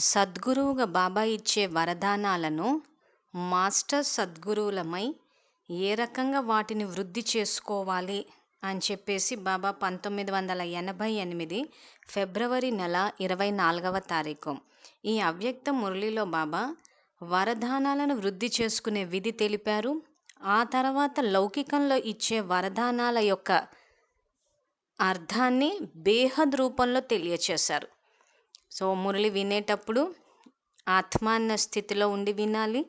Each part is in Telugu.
సద్గురువుగా బాబా ఇచ్చే వరదానాలను మాస్టర్ సద్గురువులమై ఏ రకంగా వాటిని వృద్ధి చేసుకోవాలి అని చెప్పేసి బాబా పంతొమ్మిది వందల ఎనభై ఎనిమిది ఫిబ్రవరి నెల ఇరవై నాలుగవ తారీఖు. ఈ అవ్యక్త మురళిలో బాబా వరదానాలను వృద్ధి చేసుకునే విధి తెలిపారు. ఆ తర్వాత లౌకికంలో ఇచ్చే వరదానాల యొక్క అర్థాన్ని బేహద్ రూపంలో తెలియచేశారు. సో మురళి వినేటప్పుడు ఆత్మాన్న స్థితిలో ఉండి వినాలి.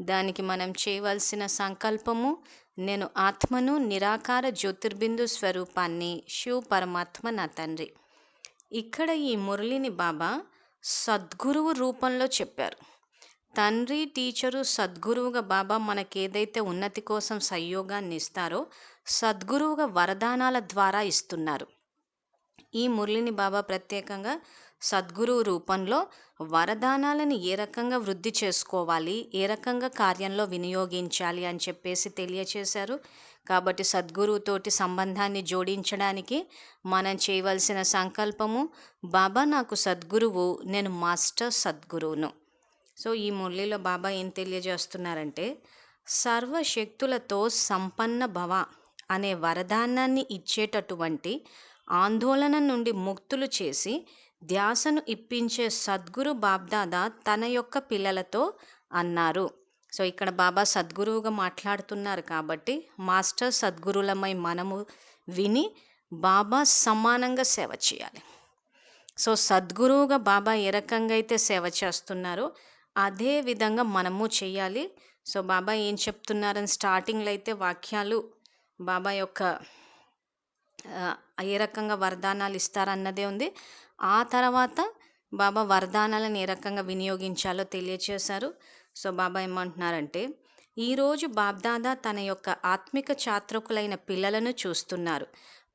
దానికి మనం చేయవలసిన సంకల్పము నేను ఆత్మను నిరాకార జ్యోతిర్బిందు స్వరూపాన్ని శివ పరమాత్మ నా తండ్రి. ఇక్కడ ఈ మురళిని బాబా సద్గురువు రూపంలో చెప్పారు. తండ్రి టీచరు సద్గురువుగా బాబా మనకి ఏదైతే ఉన్నతి కోసం సహయోగాన్ని ఇస్తారో సద్గురువుగా వరదానాల ద్వారా ఇస్తున్నారు. ఈ మురళిని బాబా ప్రత్యేకంగా సద్గురువు రూపంలో వరదానాలను ఏ రకంగా వృద్ధి చేసుకోవాలి ఏ రకంగా కార్యంలో వినియోగించాలి అని చెప్పేసి తెలియచేశారు. కాబట్టి సద్గురువుతోటి సంబంధాన్ని జోడించడానికి మనం చేయవలసిన సంకల్పము బాబా నాకు సద్గురువు నేను మాస్టర్ సద్గురువును. సో ఈ మురళిలో బాబా ఏం తెలియజేస్తున్నారంటే సర్వశక్తులతో సంపన్న భవ అనే వరదానాన్ని ఇచ్చేటటువంటి ఆందోళన నుండి ముక్తులు చేసి ధ్యాసను ఇప్పించే సద్గురు బాబ్దాదా తన యొక్క పిల్లలతో అన్నారు. సో ఇక్కడ బాబా సద్గురువుగా మాట్లాడుతున్నారు కాబట్టి మాస్టర్ సద్గురులమై మనము విని బాబా సమానంగా సేవ చేయాలి. సో సద్గురువుగా బాబా ఏ రకంగా అయితే సేవ చేస్తున్నారో అదే విధంగా మనము చేయాలి. సో బాబా ఏం చెప్తున్నారని స్టార్టింగ్లో అయితే వాక్యాలు బాబా యొక్క ఏ రకంగా వరదానాలు ఇస్తారన్నదే ఉంది. ఆ తర్వాత బాబా వరదానాలను ఏ రకంగా వినియోగించాలో తెలియచేశారు. సో బాబా ఏమంటున్నారంటే ఈరోజు బాబ్దాదా తన యొక్క ఆత్మిక చాత్రకులైన పిల్లలను చూస్తున్నారు.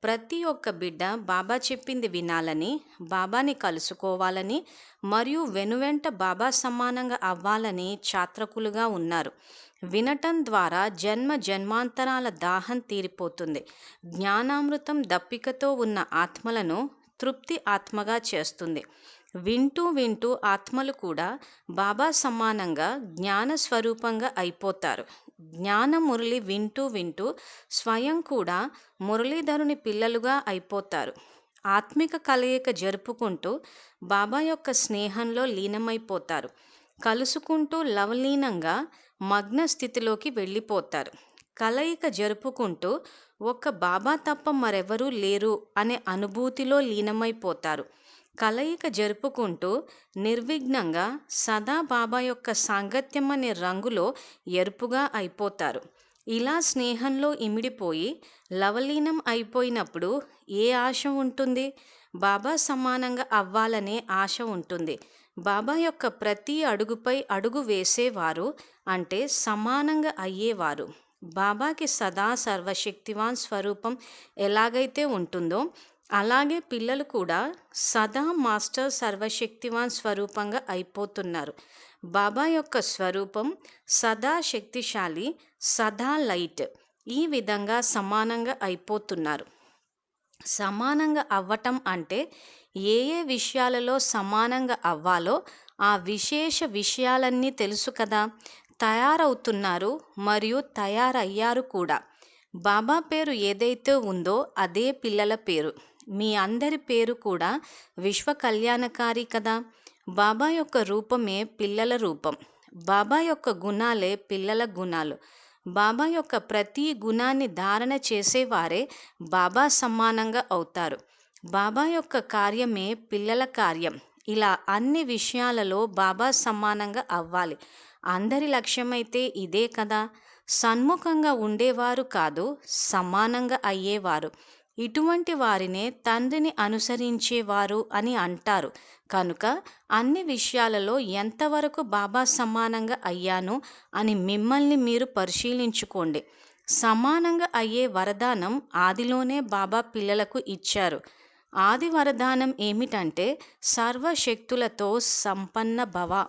ప్రతి ఒక్క బిడ్డ బాబా చెప్పింది వినాలని బాబాని కలుసుకోవాలని మరియు వెనువెంట బాబా సమానంగా అవ్వాలని చాత్రకులుగా ఉన్నారు. వినటం ద్వారా జన్మ జన్మాంతరాల దాహం తీరిపోతుంది. జ్ఞానామృతం దప్పికతో ఉన్న ఆత్మలను తృప్తి ఆత్మగా చేస్తుంది. వింటూ వింటూ ఆత్మలు కూడా బాబా సమానంగా జ్ఞాన స్వరూపంగా అయిపోతారు. జ్ఞాన మురళి వింటూ వింటూ స్వయం కూడా మురళీధరుని పిల్లలుగా అయిపోతారు. ఆత్మిక కలయిక జరుపుకుంటూ బాబా యొక్క స్నేహంలో లీనమైపోతారు. కలుసుకుంటూ లవలీనంగా మగ్న స్థితిలోకి వెళ్ళిపోతారు. కలయిక జరుపుకుంటూ ఒక్క బాబా తప్ప మరెవరూ లేరు అనే అనుభూతిలో లీనమైపోతారు. కలయిక జరుపుకుంటూ నిర్విఘ్నంగా సదా బాబా యొక్క సాంగత్యం అనే రంగులో ఎరుపుగా అయిపోతారు. ఇలా స్నేహంలో ఇమిడిపోయి లవలీనం అయిపోయినప్పుడు ఏ ఆశ ఉంటుంది? బాబా సమానంగా అవ్వాలనే ఆశ ఉంటుంది. బాబా యొక్క ప్రతి అడుగుపై అడుగు వేసేవారు అంటే సమానంగా అయ్యేవారు. బాబాకి సదా సర్వశక్తివాన్ స్వరూపం ఎలాగైతే ఉంటుందో అలాగే పిల్లలు కూడా సదా మాస్టర్ సర్వశక్తివాన్ స్వరూపంగా అయిపోతున్నారు. బాబా యొక్క స్వరూపం సదా శక్తిశాలి సదా లైట్ ఈ విధంగా సమానంగా అయిపోతున్నారు. సమానంగా అవ్వటం అంటే ఏ ఏ విషయాలలో సమానంగా అవ్వాలో ఆ విశేష విషయాలన్నీ తెలుసు కదా. తయారవుతున్నారు మరియు తయారయ్యారు కూడా. బాబా పేరు ఏదైతే ఉందో అదే పిల్లల పేరు. మీ అందరి పేరు కూడా విశ్వ కళ్యాణకారి కదా? బాబా యొక్క రూపమే పిల్లల రూపం. బాబా యొక్క గుణాలే పిల్లల గుణాలు. బాబా యొక్క ప్రతి గుణాన్ని ధారణ చేసేవారే బాబా సమానంగా అవుతారు. బాబా యొక్క కార్యమే పిల్లల కార్యం. ఇలా అన్ని విషయాలలో బాబా సమానంగా అవ్వాలి. అందరి లక్ష్యమైతే ఇదే కదా. సన్ముఖంగా ఉండేవారు కాదు సమానంగా అయ్యేవారు. ఇటువంటి వారినే తండ్రిని అనుసరించేవారు అని అంటారు. కనుక అన్ని విషయాలలో ఎంతవరకు బాబా సమానంగా అయ్యాను అని మిమ్మల్ని మీరు పరిశీలించుకోండి. సమానంగా అయ్యే వరదానం ఆదిలోనే బాబా పిల్లలకు ఇచ్చారు. ఆది వరదానం ఏమిటంటే సర్వశక్తులతో సంపన్న భవ.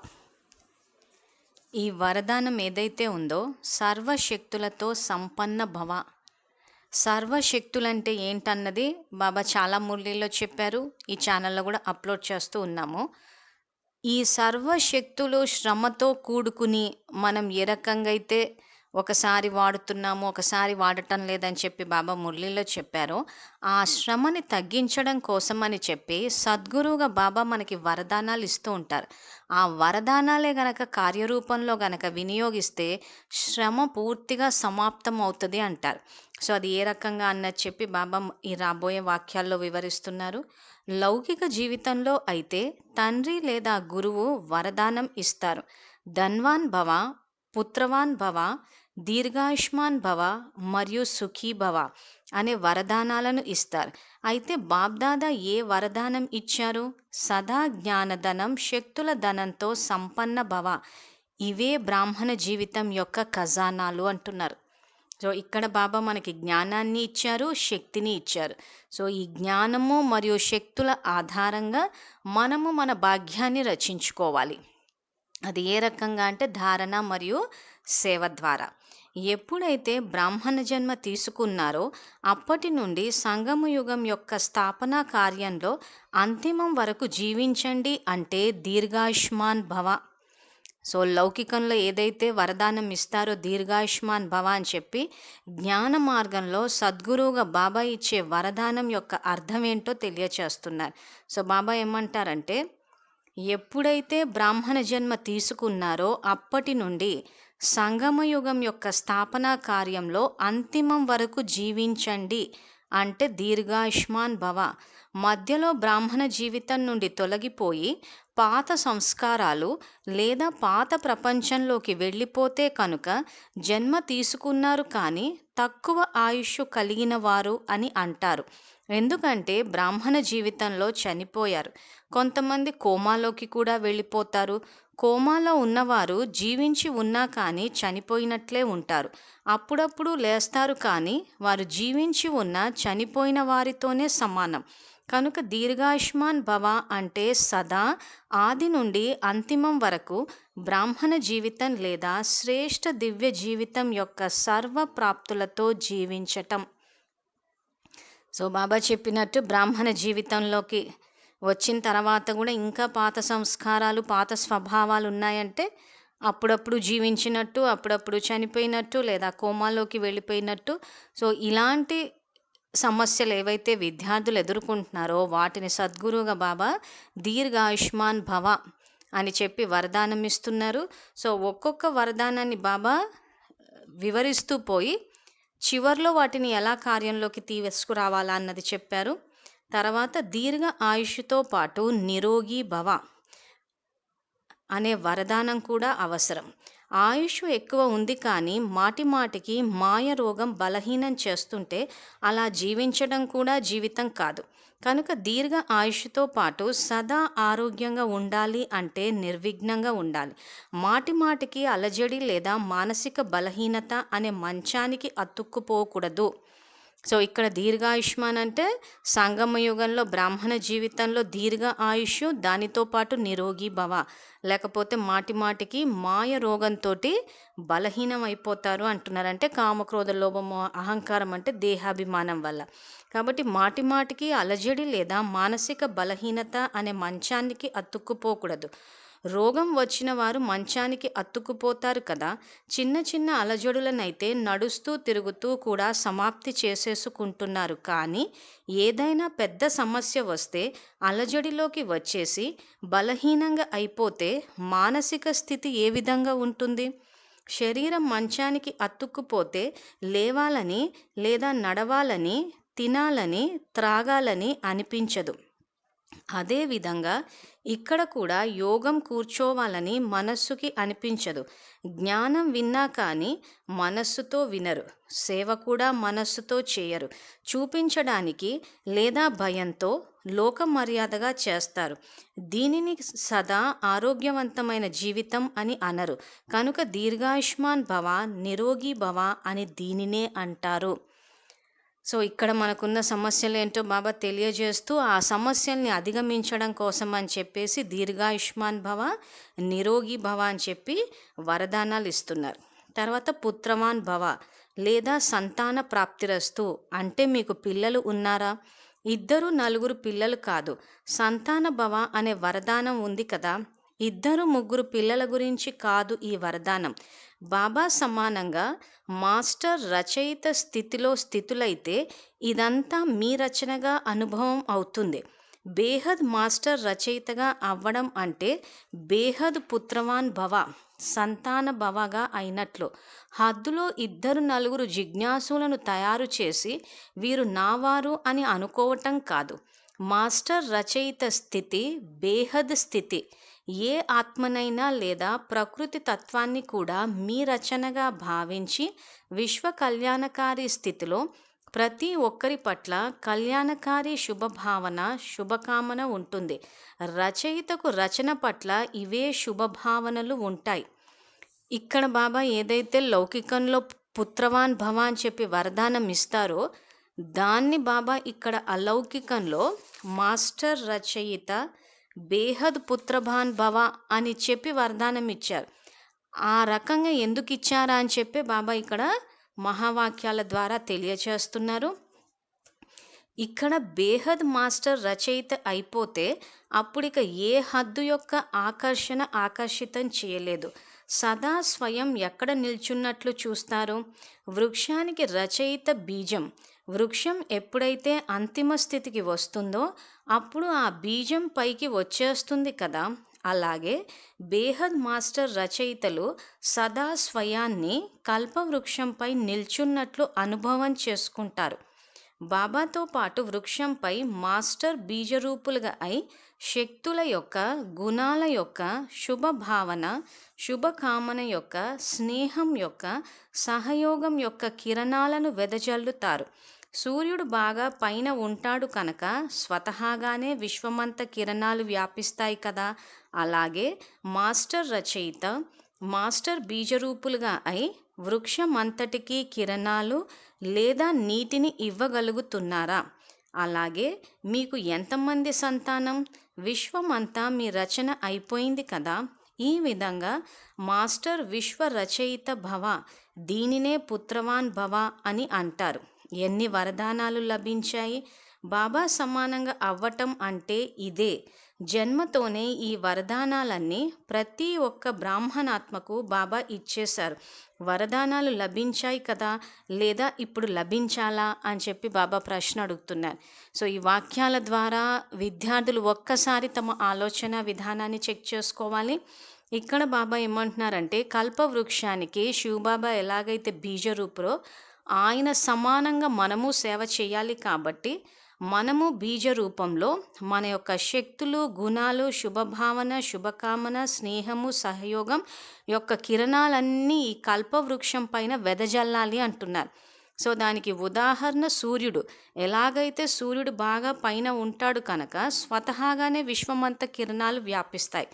ఈ వరదానం ఏదైతే ఉందో సర్వశక్తులతో సంపన్న భవ. సర్వశక్తులంటే ఏంటన్నది బాబా చాలా మురళీలో చెప్పారు. ఈ ఛానల్లో కూడా అప్లోడ్ చేస్తూ ఉన్నాము. ఈ సర్వశక్తులు శ్రమతో కూడుకుని మనం ఏ రకంగా అయితే ఒకసారి వాడుతున్నాము ఒకసారి వాడటం లేదని చెప్పి బాబా మురళిలో చెప్పారో. ఆ శ్రమని తగ్గించడం కోసం అని చెప్పి సద్గురువుగా బాబా మనకి వరదానాలు ఇస్తూ ఉంటారు. ఆ వరదానాలే గనక కార్యరూపంలో గనక వినియోగిస్తే శ్రమ పూర్తిగా సమాప్తం అవుతుంది అంటారు. సో అది ఏ రకంగా అన్నది చెప్పి బాబా ఈ రాబోయే వాక్యాల్లో వివరిస్తున్నారు. లౌకిక జీవితంలో అయితే తండ్రి లేదా గురువు వరదానం ఇస్తారు. ధన్వాన్ భవ పుత్రవాన్ భవ దీర్ఘాయుష్మాన్ భవ మరియు సుఖీ భవ అనే వరదానాలను ఇస్తారు. అయితే బాబ్దాదా ఏ వరదానం ఇచ్చారు? సదా జ్ఞానధనం శక్తుల ధనంతో సంపన్న భవ. ఇవే బ్రాహ్మణ జీవితం యొక్క ఖజానాలు అంటున్నారు. సో ఇక్కడ బాబా మనకి జ్ఞానాన్ని ఇచ్చారు శక్తిని ఇచ్చారు. సో ఈ జ్ఞానము మరియు శక్తుల ఆధారంగా మనము మన భాగ్యాన్ని రచించుకోవాలి. అది ఏ రకంగా అంటే ధారణ మరియు సేవ ద్వారా. ఎప్పుడైతే బ్రాహ్మణ జన్మ తీసుకున్నారో అప్పటి నుండి సంగమ యుగం యొక్క స్థాపన కార్యంలో అంతిమం వరకు జీవించండి అంటే దీర్ఘాయుష్మాన్ భవ. సో లౌకికంలో ఏదైతే వరదానం ఇస్తారో దీర్ఘాయుష్మాన్ భవ అని చెప్పి జ్ఞాన మార్గంలో సద్గురువుగా బాబా ఇచ్చే వరదానం యొక్క అర్థం ఏంటో తెలియచేస్తున్నారు. సో బాబా ఏమంటారంటే ఎప్పుడైతే బ్రాహ్మణ జన్మ తీసుకున్నారో అప్పటి నుండి సంగమయుగం యొక్క స్థాపన కార్యంలో అంతిమం వరకు జీవించండి అంటే దీర్ఘాయుష్మాన్ భవ. మధ్యలో బ్రాహ్మణ జీవితం నుండి తొలగిపోయి పాత సంస్కారాలు లేదా పాత ప్రపంచంలోకి వెళ్ళిపోతే కనుక జన్మ తీసుకున్నారు కానీ తక్కువ ఆయుష్ కలిగిన వారు అని అంటారు. ఎందుకంటే బ్రాహ్మణ జీవితంలో చనిపోయారు. కొంతమంది కోమాలోకి కూడా వెళ్ళిపోతారు. కోమాలో ఉన్నవారు జీవించి ఉన్నా కానీ చనిపోయినట్లే ఉంటారు. అప్పుడప్పుడు లేస్తారు కానీ వారు జీవించి ఉన్న చనిపోయిన వారితోనే సమానం. కనుక దీర్ఘాయుష్మాన్ భవ అంటే సదా ఆది నుండి అంతిమం వరకు బ్రాహ్మణ జీవితం లేదా శ్రేష్ఠ దివ్య జీవితం యొక్క సర్వ ప్రాప్తులతో జీవించటం. సో బాబా చెప్పినట్టు బ్రాహ్మణ జీవితంలోకి వచ్చిన తర్వాత కూడా ఇంకా పాత సంస్కారాలు పాత స్వభావాలు ఉన్నాయంటే అప్పుడప్పుడు జీవించినట్టు అప్పుడప్పుడు చనిపోయినట్టు లేదా కోమాలోకి వెళ్ళిపోయినట్టు. సో ఇలాంటి సమస్యలు ఏవైతే విద్యార్థులు ఎదుర్కొంటున్నారో వాటిని సద్గురువుగా బాబా దీర్ఘాయుష్మాన్ భవ అని చెప్పి వరదానం ఇస్తున్నారు. సో ఒక్కొక్క వరదానాన్ని బాబా వివరిస్తూ పోయి చివర్లో వాటిని ఎలా కార్యంలోకి తీసుకురావాలా అన్నది చెప్పారు. తర్వాత దీర్ఘ ఆయుష్తో పాటు నిరోగి భవ అనే వరదానం కూడా అవసరం. ఆయుష్ ఎక్కువ ఉంది కానీ మాటి మాటికి మాయ రోగం బలహీనం చేస్తుంటే అలా జీవించడం కూడా జీవితం కాదు. కనుక దీర్ఘ ఆయుష్తో పాటు సదా ఆరోగ్యంగా ఉండాలి అంటే నిర్విఘ్నంగా ఉండాలి. మాటి మాటికి అలజడి లేదా మానసిక బలహీనత అనే మంచానికి అతుక్కుపోకూడదు. సో ఇక్కడ దీర్ఘాయుష్మాన్ అంటే సంగమ యుగంలో బ్రాహ్మణ జీవితంలో దీర్ఘ ఆయుష్ దానితో పాటు నిరోగి భవ. లేకపోతే మాటి మాటికి మాయ రోగంతో బలహీనం అయిపోతారు అంటున్నారు. అంటే కామక్రోధ లోభము అహంకారం అంటే దేహాభిమానం వల్ల. కాబట్టి మాటి మాటికి అలజడి లేదా మానసిక బలహీనత అనే మంచానికి అతుక్కుపోకూడదు. రోగం వచ్చిన వారు మంచానికి అత్తుకుపోతారు కదా. చిన్న చిన్న అలజడులనైతే నడుస్తూ తిరుగుతూ కూడా సమాప్తి చేసేసుకుంటున్నారు. కానీ ఏదైనా పెద్ద సమస్య వస్తే అలజడిలోకి వచ్చేసి బలహీనంగా అయిపోతే మానసిక స్థితి ఏ విధంగా ఉంటుంది? శరీరం మంచానికి అత్తుక్కుపోతే లేవాలని లేదా నడవాలని తినాలని త్రాగాలని అనిపించదు. అదేవిధంగా ఇక్కడ కూడా యోగం కూర్చోవాలని మనస్సుకి అనిపించదు. జ్ఞానం విన్నా కానీ మనస్సుతో వినరు. సేవ కూడా మనస్సుతో చేయరు. చూపించడానికి లేదా భయంతో లోక మర్యాదగా చేస్తారు. దీనిని సదా ఆరోగ్యవంతమైన జీవితం అని అనరు. కనుక దీర్ఘాయుష్మాన్ భవ నిరోగి భవ అని దీనినే అంటారు. సో ఇక్కడ మనకున్న సమస్యలు ఏంటో బాబా తెలియజేస్తూ ఆ సమస్యల్ని అధిగమించడం కోసం అని చెప్పేసి దీర్ఘాయుష్మాన్ భవ నిరోగి భవ అని చెప్పి వరదానాలు ఇస్తున్నారు. తర్వాత పుత్రవాన్ భవ లేదా సంతాన ప్రాప్తిరస్తు అంటే మీకు పిల్లలు ఉన్నారా? ఇద్దరు నలుగురు పిల్లలు కాదు. సంతాన భవ అనే వరదానం ఉంది కదా? ఇద్దరు ముగ్గురు పిల్లల గురించి కాదు ఈ వరదానం. బాబా సమానంగా మాస్టర్ రచయిత స్థితిలో స్థితులైతే ఇదంతా మీ రచనగా అనుభవం అవుతుంది. బేహద్ మాస్టర్ రచయితగా అవ్వడం అంటే బేహద్ పుత్రవాన్ భవ సంతాన భవగా అయినట్లు. హద్దులో ఇద్దరు నలుగురు జిజ్ఞాసులను తయారు చేసి వీరు నావారు అని అనుకోవటం కాదు. మాస్టర్ రచయిత స్థితి బేహద్ స్థితి. ఏ ఆత్మనైనా లేదా ప్రకృతి తత్వాన్ని కూడా మీ రచనగా భావించి విశ్వ కళ్యాణకారి స్థితిలో ప్రతి ఒక్కరి పట్ల కళ్యాణకారి శుభభావన శుభకామన ఉంటుంది. రచయితకు రచన పట్ల ఇవే శుభభావనలు ఉంటాయి. ఇక్కడ బాబా ఏదైతే లౌకికంలో పుత్రవాన్ భవ అని చెప్పి వరదానం ఇస్తారో దాన్ని బాబా ఇక్కడ అలౌకికంలో మాస్టర్ రచయిత బేహద్ పుత్రభాన్ భవ అని చెప్పి వరదానం ఇచ్చారు ఆ రకంగా ఎందుకు ఇచ్చారా అని చెప్పి బాబా ఇక్కడ మహావాక్యాల ద్వారా తెలియచేస్తున్నారు. ఇక్కడ బేహద్ మాస్టర్ రచయిత అయిపోతే అప్పుడిక ఏ హద్దు యొక్క ఆకర్షణ ఆకర్షితం చేయలేదు. సదా స్వయం ఎక్కడ నిల్చున్నట్లు చూస్తారు? వృక్షానికి రచయిత బీజం. వృక్షం ఎప్పుడైతే అంతిమ స్థితికి వస్తుందో అప్పుడు ఆ బీజం పైకి వచ్చేస్తుంది కదా. అలాగే బేహద్ మాస్టర్ రచయితలు సదా స్వయాన్ని కల్పవృక్షంపై నిల్చున్నట్లు అనుభవం చేసుకుంటారు. బాబాతో పాటు వృక్షంపై మాస్టర్ బీజరూపులుగా అయి శక్తుల యొక్క గుణాల యొక్క శుభ భావన శుభకామన యొక్క స్నేహం యొక్క సహయోగం యొక్క కిరణాలను వెదజల్లుతారు. సూర్యుడు బాగా పైన ఉంటాడు కనుక స్వతహాగానే విశ్వమంత కిరణాలు వ్యాపిస్తాయి కదా. అలాగే మాస్టర్ రచయిత మాస్టర్ బీజరూపులుగా అయి వృక్షమంతటికి కిరణాలు లేదా నీటిని ఇవ్వగలుగుతున్నారా? అలాగే మీకు ఎంతమంది సంతానం? విశ్వమంతా మీ రచన అయిపోయింది కదా. ఈ విధంగా మాస్టర్ విశ్వ రచయిత భవ దీనినే పుత్రవాన్ భవ అని అంటారు. ఎన్ని వరదానాలు లభించాయి? బాబా సమానంగా అవ్వటం అంటే ఇదే. జన్మతోనే ఈ వరదానాలన్నీ ప్రతి ఒక్క బ్రాహ్మణాత్మకు బాబా ఇచ్చేశారు. వరదానాలు లభించాయి కదా? లేదా ఇప్పుడు లభించాలా? అని చెప్పి బాబా ప్రశ్న అడుగుతున్నారు. సో ఈ వాక్యాల ద్వారా విద్యార్థులు ఒక్కసారి తమ ఆలోచన విధానాన్ని చెక్ చేసుకోవాలి. ఇక్కడ బాబా ఏమంటున్నారంటే కల్పవృక్షానికి శివబాబా ఎలాగైతే బీజరూపురో ఆయన సమానంగా మనము సేవ చేయాలి కాబట్టి మనము బీజ రూపంలో మన యొక్క శక్తులు గుణాలు శుభభావన శుభకామన స్నేహము సహయోగం యొక్క కిరణాలన్నీ ఈ కల్పవృక్షం పైన వెదజల్లాలి అంటున్నారు. సో దానికి ఉదాహరణ సూర్యుడు. ఎలాగైతే సూర్యుడు బాగా పైన ఉంటాడు కనుక స్వతహాగానే విశ్వమంత కిరణాలు వ్యాపిస్తాయి.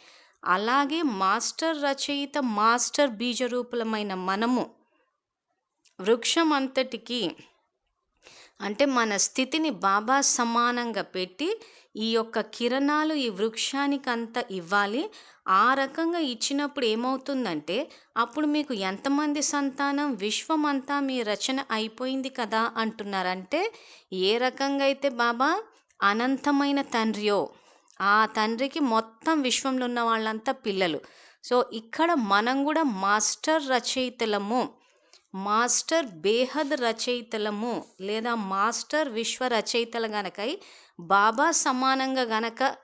అలాగే మాస్టర్ రచయిత మాస్టర్ బీజరూపులమైన మనము వృక్షం అంతటికి అంటే మన స్థితిని బాబా సమానంగా పెట్టి ఈ యొక్క కిరణాలు ఈ వృక్షానికి అంత ఇవ్వాలి. ఆ రకంగా ఇచ్చినప్పుడు ఏమవుతుందంటే అప్పుడు మీకు ఎంతమంది సంతానం? విశ్వమంతా మీ రచన అయిపోయింది కదా అంటున్నారంటే ఏ రకంగా అయితే బాబా? అనంతమైన తండ్రియో. ఆ తండ్రికి మొత్తం విశ్వంలో ఉన్న వాళ్ళంతా పిల్లలు. సో ఇక్కడ మనం కూడా మాస్టర్ రచయితలము. మాస్టర్ బేహద్ రచయితలము లేదా మాస్టర్ విశ్వ రచయితలు గనకై బాబా సమానంగా గనక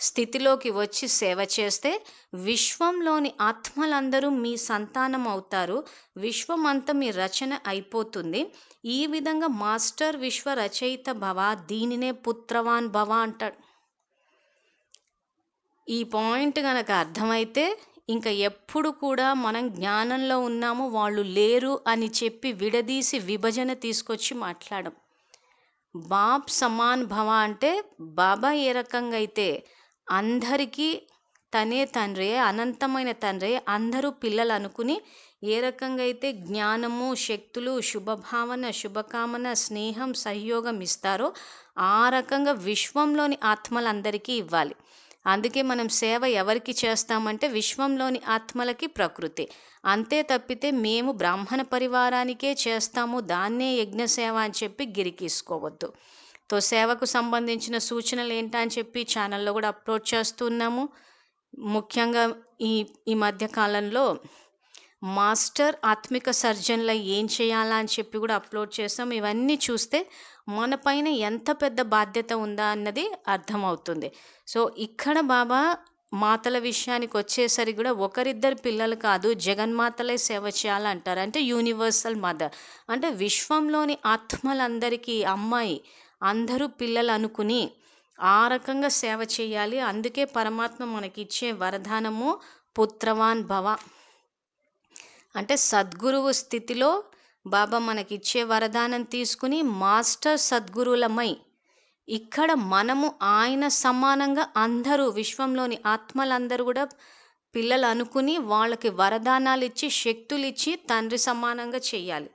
స్థితిలోకి వచ్చి సేవ చేస్తే విశ్వంలోని ఆత్మలందరూ మీ సంతానం అవుతారు. విశ్వం అంతా మీ రచన అయిపోతుంది. ఈ విధంగా మాస్టర్ విశ్వ రచయిత భవ దీనినే పుత్రవాన్ భవ అంటాడు. ఈ పాయింట్ కనుక అర్థమైతే ఇంకా ఎప్పుడు కూడా మనం జ్ఞానంలో ఉన్నాము వాళ్ళు లేరు అని చెప్పి విడదీసి విభజన తీసుకొచ్చి మాట్లాడం. బాప్ సమాన్ భవ అంటే బాబా ఏ రకంగా అయితే అందరికీ తనే తండ్రియే అనంతమైన తండ్రి అందరూ పిల్లలు అనుకుని ఏ రకంగా అయితే జ్ఞానము శక్తులు శుభభావన శుభకామన స్నేహం సహయోగం ఇస్తారో ఆ రకంగా విశ్వంలోని ఆత్మలందరికీ ఇవ్వాలి. అందుకే మనం సేవ ఎవరికి చేస్తామంటే విశ్వంలోని ఆత్మలకి ప్రకృతి. అంతే తప్పితే మేము బ్రాహ్మణ పరివారానికే చేస్తాము దాన్నే యజ్ఞ సేవ అని చెప్పి గిరికీసుకోవద్దు తో సేవకు సంబంధించిన సూచనలు ఏంటని చెప్పి ఛానల్లో కూడా అప్లోడ్ చేస్తున్నాము ముఖ్యంగా ఈ ఈ మధ్య కాలంలో మాస్టర్ ఆత్మిక సర్జన్లో ఏం చేయాలా అని చెప్పి కూడా అప్లోడ్ చేస్తాం. ఇవన్నీ చూస్తే మన పైన ఎంత పెద్ద బాధ్యత ఉందా అన్నది అర్థమవుతుంది. సో ఇక్కడ బాబా మాతల విషయానికి వచ్చేసరికి కూడా ఒకరిద్దరు పిల్లలు కాదు జగన్మాతలే సేవ చేయాలంటారు అంటే యూనివర్సల్ మదర్. అంటే విశ్వంలోని ఆత్మలందరికీ అమ్మాయి అందరూ పిల్లలు అనుకుని ఆ రకంగా సేవ చేయాలి. అందుకే పరమాత్మ మనకిచ్చే వరదానము పుత్రవాన్ భవ. అంటే సద్గురువు స్థితిలో బాబా మనకిచ్చే వరదానం తీసుకుని మాస్టర్ సద్గురులమై ఇక్కడ మనము ఆయన సమానంగా అందరూ విశ్వంలోని ఆత్మలందరూ కూడా పిల్లలు అనుకుని వాళ్ళకి వరదానాలు ఇచ్చి శక్తులు ఇచ్చి తండ్రి సమానంగా చేయాలి.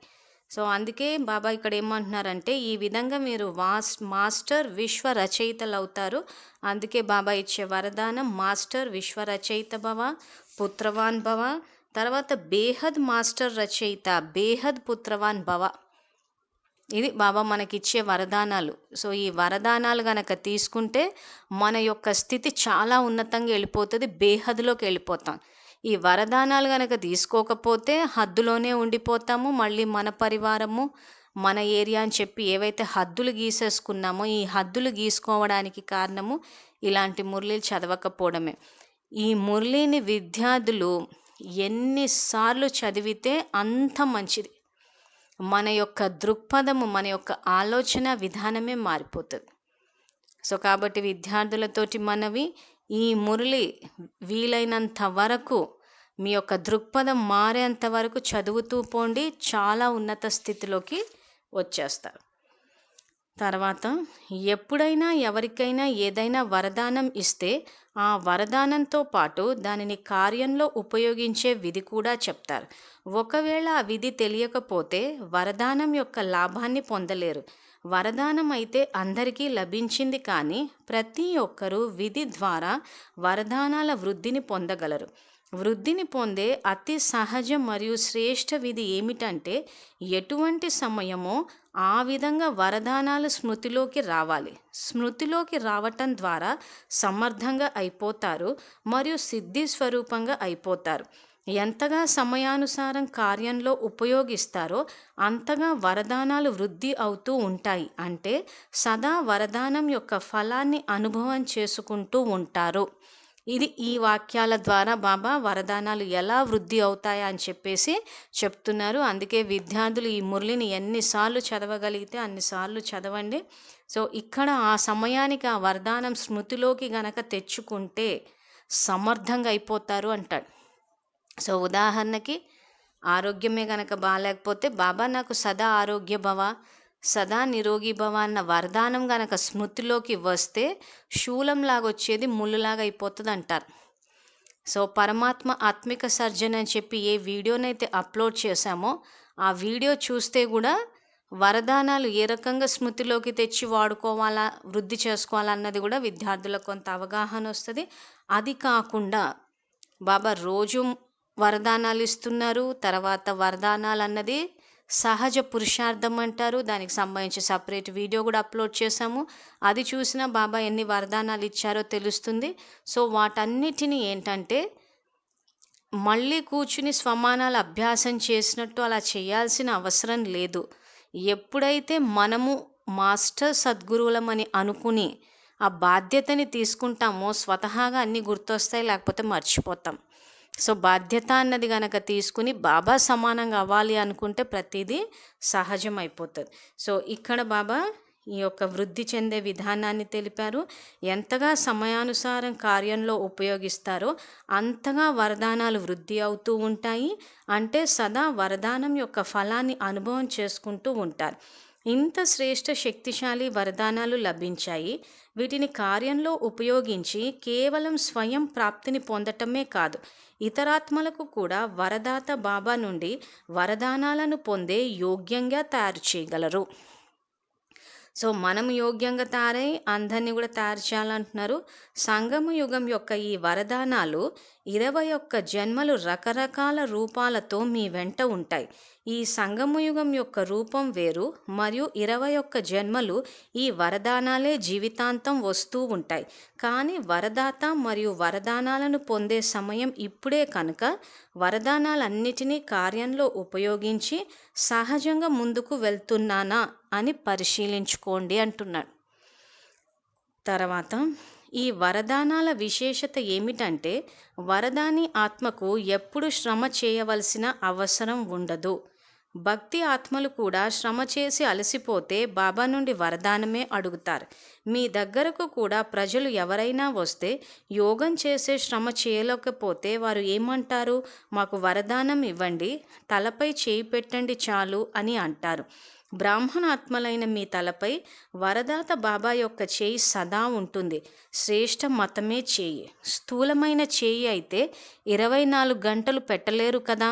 సో అందుకే బాబా ఇక్కడ ఏమంటున్నారంటే ఈ విధంగా మీరు వాస్ మాస్టర్ విశ్వ రచయితలు అవుతారు అందుకే బాబా ఇచ్చే వరదానం మాస్టర్ విశ్వ రచయిత భవ పుత్రవాన్ భవ తర్వాత బేహద్ మాస్టర్ రచయిత బేహద్ పుత్రవాన్ భవ. ఇది బాబా మనకిచ్చే వరదానాలు. సో ఈ వరదానాలు గనక తీసుకుంటే మన యొక్క స్థితి చాలా ఉన్నతంగా వెళ్ళిపోతుంది బేహద్లోకి వెళ్ళిపోతాం. ఈ వరదానాలు గనక తీసుకోకపోతే హద్దులోనే ఉండిపోతాము మళ్ళీ మన పరివారము మన ఏరియా అని చెప్పి ఏవైతే హద్దులు గీసేసుకున్నామో ఈ హద్దులు గీసుకోవడానికి కారణము ఇలాంటి మురళీలు చదవకపోవడమే. ఈ మురళిని విద్యార్థులు ఎన్నిసార్లు చదివితే అంత మంచిది. మన యొక్క దృక్పథము మన యొక్క ఆలోచన విధానమే మారిపోతుంది. సో కాబట్టి విద్యార్థులతోటి మనవి ఈ మురళి వీలైనంత వరకు మీ యొక్క దృక్పథం మారేంత వరకు చదువుతూ పోండి చాలా ఉన్నత స్థితిలోకి వచ్చేస్తారు. తర్వాత ఎప్పుడైనా ఎవరికైనా ఏదైనా వరదానం ఇస్తే ఆ వరదానంతో పాటు దానిని కార్యంలో ఉపయోగించే విధి కూడా చెప్తారు. ఒకవేళ ఆ విధి తెలియకపోతే వరదానం యొక్క లాభాన్ని పొందలేరు. వరదానం అయితే అందరికీ లభించింది కానీ ప్రతి ఒక్కరూ విధి ద్వారా వరదానాల వృద్ధిని పొందగలరు. వృద్ధిని పొందే అతి సహజ మరియు శ్రేష్ఠ విధి ఏమిటంటే ఎటువంటి సమయమో ఆ విధంగా వరదానాలు స్మృతిలోకి రావాలి. స్మృతిలోకి రావటం ద్వారా సమర్థంగా అయిపోతారు మరియు సిద్ధి స్వరూపంగా అయిపోతారు. ఎంతగా సమయానుసారం కార్యంలో ఉపయోగిస్తారో అంతగా వరదానాలు వృద్ధి అవుతూ ఉంటాయి. అంటే సదా వరదానం యొక్క ఫలాన్ని అనుభవం చేసుకుంటూ ఉంటారు. ఇది ఈ వాక్యాల ద్వారా బాబా వరదానాలు ఎలా వృద్ధి అవుతాయా అని చెప్పేసి చెప్తున్నారు. అందుకే విద్యార్థులు ఈ మురళిని ఎన్నిసార్లు చదవగలిగితే అన్నిసార్లు చదవండి. సో ఇక్కడ ఆ సమయానికి ఆ వరదానం స్మృతిలోకి గనక తెచ్చుకుంటే సమర్థంగా అయిపోతారు అంటాడు. సో ఉదాహరణకి ఆరోగ్యమే గనక బాగాలేకపోతే బాబా నాకు సదా ఆరోగ్య భవ సదా నిరోగి భవ అన్న వరదానం గనక స్మృతిలోకి వస్తే శూలంలాగా వచ్చేది ముళ్ళులాగా అయిపోతుంది అంటారు సో పరమాత్మ ఆత్మిక సర్జన్ అని చెప్పి ఏ వీడియోనైతే అప్లోడ్ చేశామో ఆ వీడియో చూస్తే కూడా వరదానాలు ఏ రకంగా స్మృతిలోకి తెచ్చి వాడుకోవాలా వృద్ధి చేసుకోవాలన్నది కూడా విద్యార్థులకు కొంత అవగాహన వస్తుంది. అది కాకుండా బాబా రోజు వరదానాలు ఇస్తున్నారు తర్వాత వరదానాలు అన్నది సహజ పురుషార్థం అంటారు. దానికి సంబంధించి సపరేట్ వీడియో కూడా అప్లోడ్ చేశాము. అది చూసినా బాబా ఎన్ని వరదానాలు ఇచ్చారో తెలుస్తుంది. సో వాటన్నిటిని ఏంటంటే మళ్ళీ కూర్చుని స్వమానాలు అభ్యాసం చేసినట్టు అలా చేయాల్సిన అవసరం లేదు. ఎప్పుడైతే మనము మాస్టర్ సద్గురువులమని అనుకుని ఆ బాధ్యతని తీసుకుంటామో స్వతహాగా అన్నీ గుర్తొస్తాయి లేకపోతే మర్చిపోతాం. సో బాధ్యత అన్నది కనుక తీసుకుని బాబా సమానంగా అవ్వాలి అనుకుంటే ప్రతిదీ సహజం అయిపోతుంది సో ఇక్కడ బాబా ఈ యొక్క వృద్ధి చెందే విధానాన్ని తెలిపారు. ఎంతగా సమయానుసారం కార్యంలో ఉపయోగిస్తారో అంతగా వరదానాలు వృద్ధి అవుతూ ఉంటాయి. అంటే సదా వరదానం యొక్క ఫలాన్ని అనుభవం చేసుకుంటూ ఉంటారు. ఇంత శ్రేష్ఠ శక్తిశాలి వరదానాలు లభించాయి. వీటిని కార్యంలో ఉపయోగించి కేవలం స్వయం ప్రాప్తిని పొందటమే కాదు. ఇతరాత్మలకు కూడా వరదాత బాబా నుండి వరదానాలను పొందే యోగ్యంగా తయారు చేయగలరు. సో మనం యోగ్యంగా తయారై అందరినీ కూడా తయారు చేయాలంటున్నారు. సంగమ యుగం యొక్క ఈ వరదానాలు ఇరవై ఒక్క జన్మలు రకరకాల రూపాలతో మీ వెంట ఉంటాయి. ఈ సంగమయుగం యొక్క రూపం వేరు మరియు ఇరవై ఒక్క జన్మలు ఈ వరదానాలే జీవితాంతం వస్తూ ఉంటాయి. కానీ వరదాత మరియు వరదానాలను పొందే సమయం ఇప్పుడే కనుక వరదానాలన్నిటినీ కార్యంలో ఉపయోగించి సహజంగా ముందుకు వెళ్తున్నానా అని పరిశీలించుకోండి అంటున్నాడు. తర్వాత ఈ వరదానాల విశేషత ఏమిటంటే వరదాని ఆత్మకు ఎప్పుడు శ్రమ చేయవలసిన అవసరం ఉండదు. భక్తి ఆత్మలు కూడా శ్రమ చేసి అలసిపోతే బాబా నుండి వరదానమే అడుగుతారు. మీ దగ్గరకు కూడా ప్రజలు ఎవరైనా వస్తే యోగం చేసే శ్రమ చేయలేకపోతే వారు ఏమంటారు? మాకు వరదానం ఇవ్వండి తలపై చేయి పెట్టండి చాలు అని అంటారు. బ్రాహ్మణాత్మలైన మీ తలపై వరదాత బాబా యొక్క చేయి సదా ఉంటుంది. శ్రేష్ఠ మతమే చేయి. స్థూలమైన చేయి అయితే ఇరవై నాలుగు గంటలు పెట్టలేరు కదా?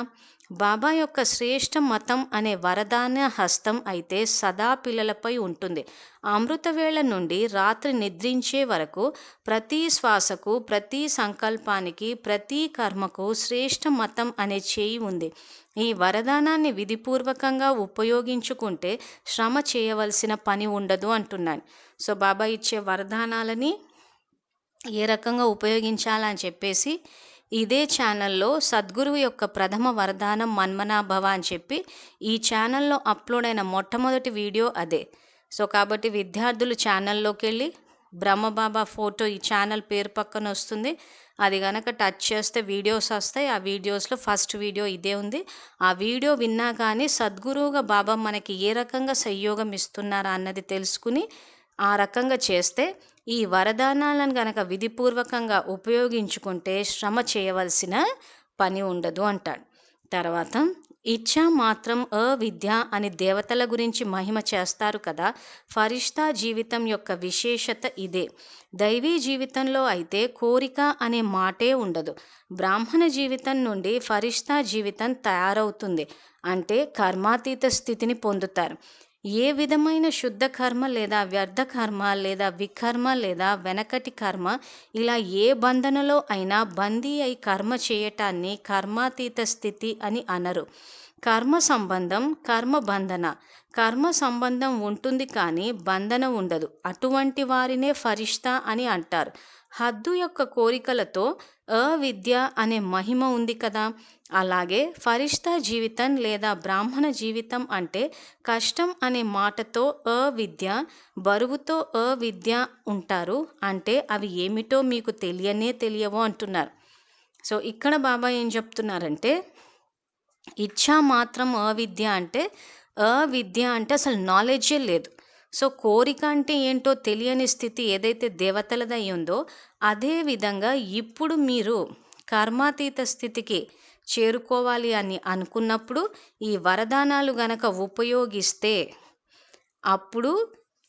బాబా యొక్క శ్రేష్ఠ మతం అనే వరదాన హస్తం అయితే సదా పిల్లలపై ఉంటుంది. అమృతవేళ నుండి రాత్రి నిద్రించే వరకు ప్రతి శ్వాసకు ప్రతి సంకల్పానికి ప్రతి కర్మకు శ్రేష్ఠ మతం అనే చేయి ఉంది. ఈ వరదానాన్ని విధిపూర్వకంగా ఉపయోగించుకుంటే శ్రమ చేయవలసిన పని ఉండదు అంటున్నాను సో బాబా ఇచ్చే వరదానాలని ఏ రకంగా ఉపయోగించాలని చెప్పేసి ఇదే ఛానల్లో సద్గురువు యొక్క ప్రథమ వరదానం మన్మనాభవ అని చెప్పి ఈ ఛానల్లో అప్లోడ్ అయిన మొట్టమొదటి వీడియో అదే. సో కాబట్టి విద్యార్థులు ఛానల్లోకి వెళ్ళి బ్రహ్మబాబా ఫోటో ఈ ఛానల్ పేరు పక్కన వస్తుంది. అది కనుక టచ్ చేస్తే వీడియోస్ వస్తాయి. ఆ వీడియోస్లో ఫస్ట్ వీడియో ఇదే ఉంది. ఆ వీడియో విన్నా కానీ సద్గురువుగా బాబా మనకి ఏ రకంగా సహయోగం ఇస్తున్నారా అన్నది తెలుసుకుని ఆ రకంగా చేస్తే ఈ వరదానాలను గనక విధిపూర్వకంగా ఉపయోగించుకుంటే శ్రమ చేయవలసిన పని ఉండదు అంటాడు. తర్వాత ఇచ్చా మాత్రం అవిద్య అని దేవతల గురించి మహిమ చేస్తారు కదా. ఫరిష్తా జీవితం యొక్క విశేషత ఇదే. దైవీ జీవితంలో అయితే కోరిక అనే మాటే ఉండదు. బ్రాహ్మణ జీవితం నుండి ఫరిష్తా జీవితం తయారవుతుంది. అంటే కర్మాతీత స్థితిని పొందుతారు. ఏ విధమైన శుద్ధ కర్మ లేదా వ్యర్థ కర్మ లేదా వికర్మ లేదా వెనకటి కర్మ ఇలా ఏ బంధనలో అయినా బందీ అయి కర్మ చేయటాన్ని కర్మాతీత స్థితి అని అనరు. కర్మ సంబంధం కర్మ బంధన. కర్మ సంబంధం ఉంటుంది కానీ బంధన ఉండదు. అటువంటి వారినే ఫరిష్తా అని అంటారు. హద్దు యొక్క కోరికలతో అవిద్య అనే మహిమ ఉంది కదా. అలాగే ఫరిష్తా జీవితం లేదా బ్రాహ్మణ జీవితం అంటే కష్టం అనే మాటతో అవిద్య బరువుతో అవిద్య ఉంటారు. అంటే అవి ఏమిటో మీకు తెలియనే తెలియవు అంటున్నారు. సో ఇక్కడ బాబా ఏం చెప్తున్నారంటే ఇచ్చా మాత్రం అవిద్య అంటే అవిద్య అంటే అసలు నాలెడ్జే లేదు. సో కోరిక అంటే ఏంటో తెలియని స్థితి ఏదైతే దేవతలదై ఉందో అదే విధంగా ఇప్పుడు మీరు కర్మాతీత స్థితికి చేరుకోవాలి అని అనుకున్నప్పుడు ఈ వరదానాలు గనక ఉపయోగిస్తే అప్పుడు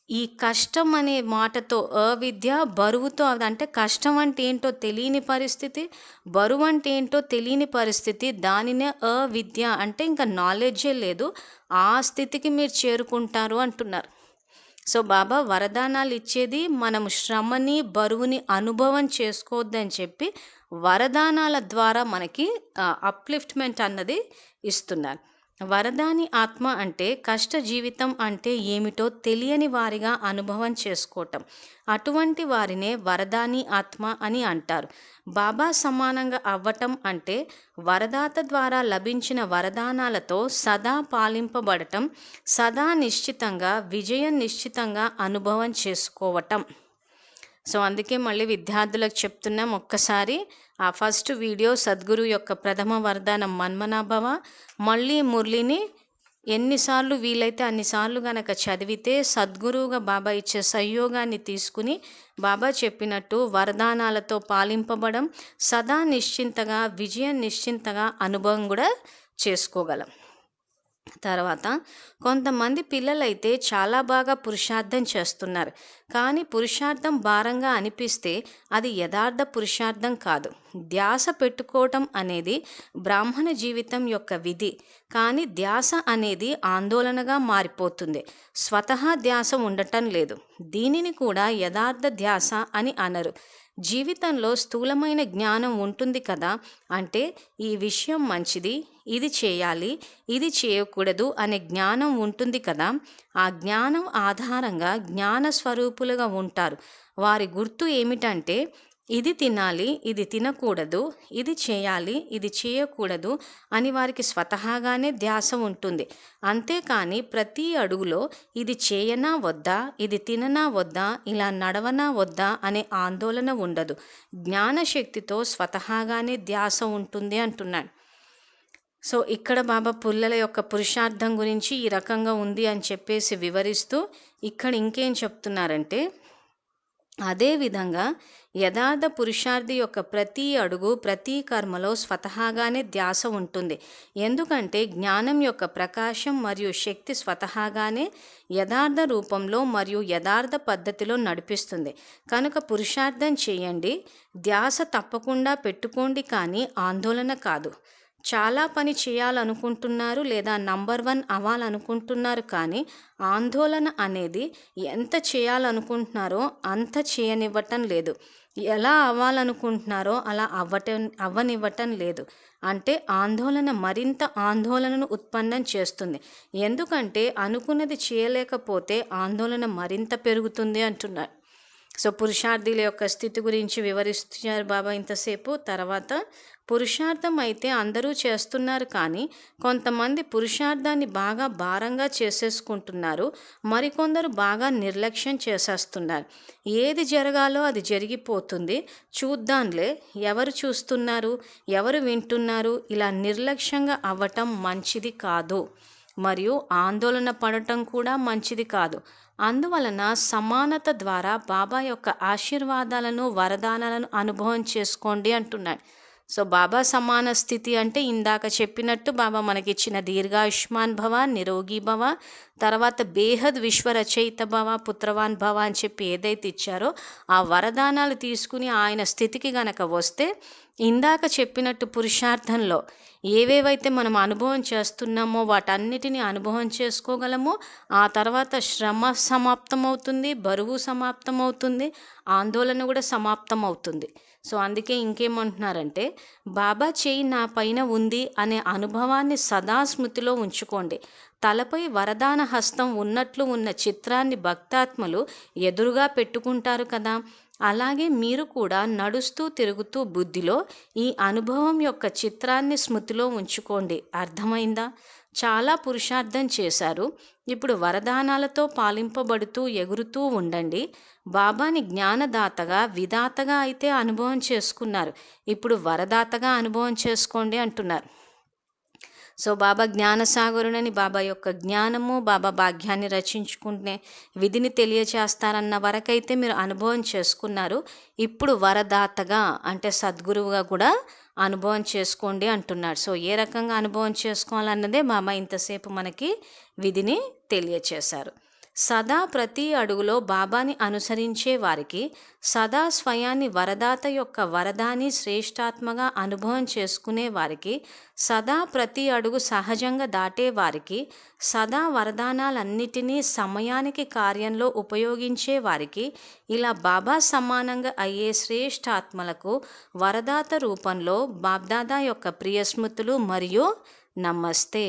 ఈ కష్టం అనే మాటతో అవిద్య బరువుతో అంటే కష్టం అంటే ఏంటో తెలియని పరిస్థితి బరువు అంటే ఏంటో తెలియని పరిస్థితి దానినే అవిద్య అంటే ఇంకా నాలెడ్జే లేదు ఆ స్థితికి మీరు చేరుకుంటారు అంటున్నారు. సో బాబా వరదానాలు ఇచ్చేది మనం శ్రమని బరువుని అనుభవం చేసుకోవద్దని చెప్పి వరదానాల ద్వారా మనకి అప్లిఫ్ట్మెంట్ అన్నది ఇస్తున్నారు. వరదాని ఆత్మ అంటే కష్ట జీవితం అంటే ఏమిటో తెలియని వారిగా అనుభవం చేసుకోవటం. అటువంటి వారినే వరదాని ఆత్మ అని అంటారు. బాబా సమానంగా అవ్వటం అంటే వరదాత ద్వారా లభించిన వరదానాలతో సదా పాలింపబడటం సదా నిశ్చితంగా విజయం నిశ్చితంగా అనుభవం చేసుకోవటం. సో అందుకే మళ్ళీ విద్యార్థులకు చెప్తున్నాం ఒక్కసారి ఆ ఫస్ట్ వీడియో సద్గురు యొక్క ప్రథమ వరదానం మన్మనాభవ మళ్ళీ మురళిని ఎన్నిసార్లు వీలైతే అన్నిసార్లు గనక చదివితే సద్గురువుగా బాబా ఇచ్చే సహయోగాన్ని తీసుకుని బాబా చెప్పినట్టు వరదానాలతో పాలింపబడం సదా నిశ్చింతగా విజయం నిశ్చింతగా అనుభవం కూడా చేసుకోగలం. తర్వాత కొంతమంది పిల్లలైతే చాలా బాగా పురుషార్థం చేస్తున్నారు. కానీ పురుషార్థం భారంగా అనిపిస్తే అది యథార్థ పురుషార్థం కాదు. ధ్యాస పెట్టుకోవటం అనేది బ్రాహ్మణ జీవితం యొక్క విధి. కానీ ధ్యాస అనేది ఆందోళనగా మారిపోతుంది. స్వతహా ధ్యాస ఉండటం లేదు. దీనిని కూడా యథార్థ ధ్యాస అని అనరు. జీవితంలో స్థూలమైన జ్ఞానం ఉంటుంది కదా? అంటే ఈ విషయం మంచిది ఇది చేయాలి ఇది చేయకూడదు అనే జ్ఞానం ఉంటుంది కదా? ఆ జ్ఞానం ఆధారంగా జ్ఞాన స్వరూపులుగా ఉంటారు. వారి గుర్తు ఏమిటంటే ఇది తినాలి ఇది తినకూడదు ఇది చేయాలి ఇది చేయకూడదు అని వారికి స్వతహాగానే ధ్యాస ఉంటుంది. అంతేకాని ప్రతి అడుగులో ఇది చేయనా వద్దా ఇది తిననా వద్దా ఇలా నడవనా వద్దా అనే ఆందోళన ఉండదు. జ్ఞానశక్తితో స్వతహాగానే ధ్యాస ఉంటుంది అంటున్నాడు. సో ఇక్కడ బాబా పుల్లల యొక్క పురుషార్థం గురించి ఈ రకంగా ఉంది అని చెప్పేసి వివరిస్తూ ఇక్కడ ఇంకేం చెప్తున్నారంటే అదేవిధంగా యథార్థ పురుషార్థి యొక్క ప్రతి అడుగు ప్రతి కర్మలో స్వతహాగానే ధ్యాస ఉంటుంది. ఎందుకంటే జ్ఞానం యొక్క ప్రకాశం మరియు శక్తి స్వతహాగానే యథార్థ రూపంలో మరియు యథార్థ పద్ధతిలో నడిపిస్తుంది. కనుక పురుషార్థం చేయండి. ధ్యాస తప్పకుండా పెట్టుకోండి కానీ ఆందోళన కాదు. చాలా పని చేయాలనుకుంటున్నారు లేదా నంబర్ వన్ అవ్వాలనుకుంటున్నారు కానీ ఆందోళన అనేది ఎంత చేయాలనుకుంటున్నారో అంత చేయనివ్వటం లేదు. ఎలా అవ్వాలనుకుంటున్నారో అలా అవ్వటం అవ్వనివ్వటం లేదు. అంటే ఆందోళన మరింత ఆందోళనను ఉత్పన్నం చేస్తుంది. ఎందుకంటే అనుకున్నది చేయలేకపోతే ఆందోళన మరింత పెరుగుతుంది అంటున్నారు. సో పురుషార్థుల యొక్క స్థితి గురించి వివరిస్తున్నారు బాబా ఇంతసేపు. తర్వాత పురుషార్థం అయితే అందరూ చేస్తున్నారు కానీ కొంతమంది పురుషార్థాన్ని బాగా భారంగా చేసేసుకుంటున్నారు. మరికొందరు బాగా నిర్లక్ష్యం చేసేస్తున్నారు. ఏది జరగాలో అది జరిగిపోతుంది. చూద్దాంలే ఎవరు చూస్తున్నారు ఎవరు వింటున్నారు ఇలా నిర్లక్ష్యంగా అవ్వటం మంచిది కాదు. మరియు ఆందోళన పడటం కూడా మంచిది కాదు. అందువలన సమానత ద్వారా బాబా యొక్క ఆశీర్వాదాలను వరదానాలను అనుభవం చేసుకోండి అంటున్నాడు. సో బాబా సమాన స్థితి అంటే ఇందాక చెప్పినట్టు బాబా మనకిచ్చిన దీర్ఘాయుష్మాన్ భవ నిరోగి భవ తర్వాత బేహద్ విశ్వరచయిత భవ పుత్రవాన్ భవ అని చెప్పి ఏదైతే ఇచ్చారో ఆ వరదానాలు తీసుకుని ఆయన స్థితికి గనక వస్తే ఇందాక చెప్పినట్టు పురుషార్థంలో ఏవేవైతే మనం అనుభవం చేస్తున్నామో వాటన్నిటిని అనుభవం చేసుకోగలమో ఆ తర్వాత శ్రమ సమాప్తమవుతుంది బరువు సమాప్తమవుతుంది ఆందోళన కూడా సమాప్తమవుతుంది. సో అందుకే ఇంకేమంటున్నారంటే బాబా చేయి నా పైన ఉంది అనే అనుభవాన్ని సదా స్మృతిలో ఉంచుకోండి. తలపై వరదాన హస్తం ఉన్నట్లు ఉన్న చిత్రాన్ని భక్తాత్మలు ఎదురుగా పెట్టుకుంటారు కదా. అలాగే మీరు కూడా నడుస్తూ తిరుగుతూ బుద్ధిలో ఈ అనుభవం యొక్క చిత్రాన్ని స్మృతిలో ఉంచుకోండి. అర్థమైందా? చాలా పురుషార్థం చేశారు. ఇప్పుడు వరదానాలతో పాలింపబడుతూ ఎగురుతూ ఉండండి. బాబాని జ్ఞానదాతగా విధాతగా అయితే అనుభవం చేసుకున్నారు. ఇప్పుడు వరదాతగా అనుభవం చేసుకోండి అంటున్నారు. సో బాబా జ్ఞానసాగరుడని బాబా యొక్క జ్ఞానము బాబా భాగ్యాన్ని రచించుకుంటే విధిని తెలియచేస్తారన్న వరకైతే మీరు అనుభవం చేసుకున్నారు. ఇప్పుడు వరదాతగా అంటే సద్గురువుగా కూడా అనుభవం చేసుకోండి అంటున్నాడు. సో ఏ రకంగా అనుభవం చేసుకోవాలన్నదే బాబా ఇంతసేపు మనకి విధిని తెలియచేశారు. సదా ప్రతి అడుగులో బాబాని అనుసరించే వారికి సదా స్వయాన్ని వరదాత యొక్క వరదాని శ్రేష్టాత్మగా అనుభవం చేసుకునే వారికి సదా ప్రతి అడుగు సహజంగా దాటే వారికి సదా వరదానాలన్నిటినీ సమయానికి కార్యంలో ఉపయోగించే వారికి ఇలా బాబా సమానంగా అయ్యే శ్రేష్టాత్మలకు వరదాత రూపంలో బాబ్దాదా యొక్క ప్రియస్మృతులు మరియు నమస్తే.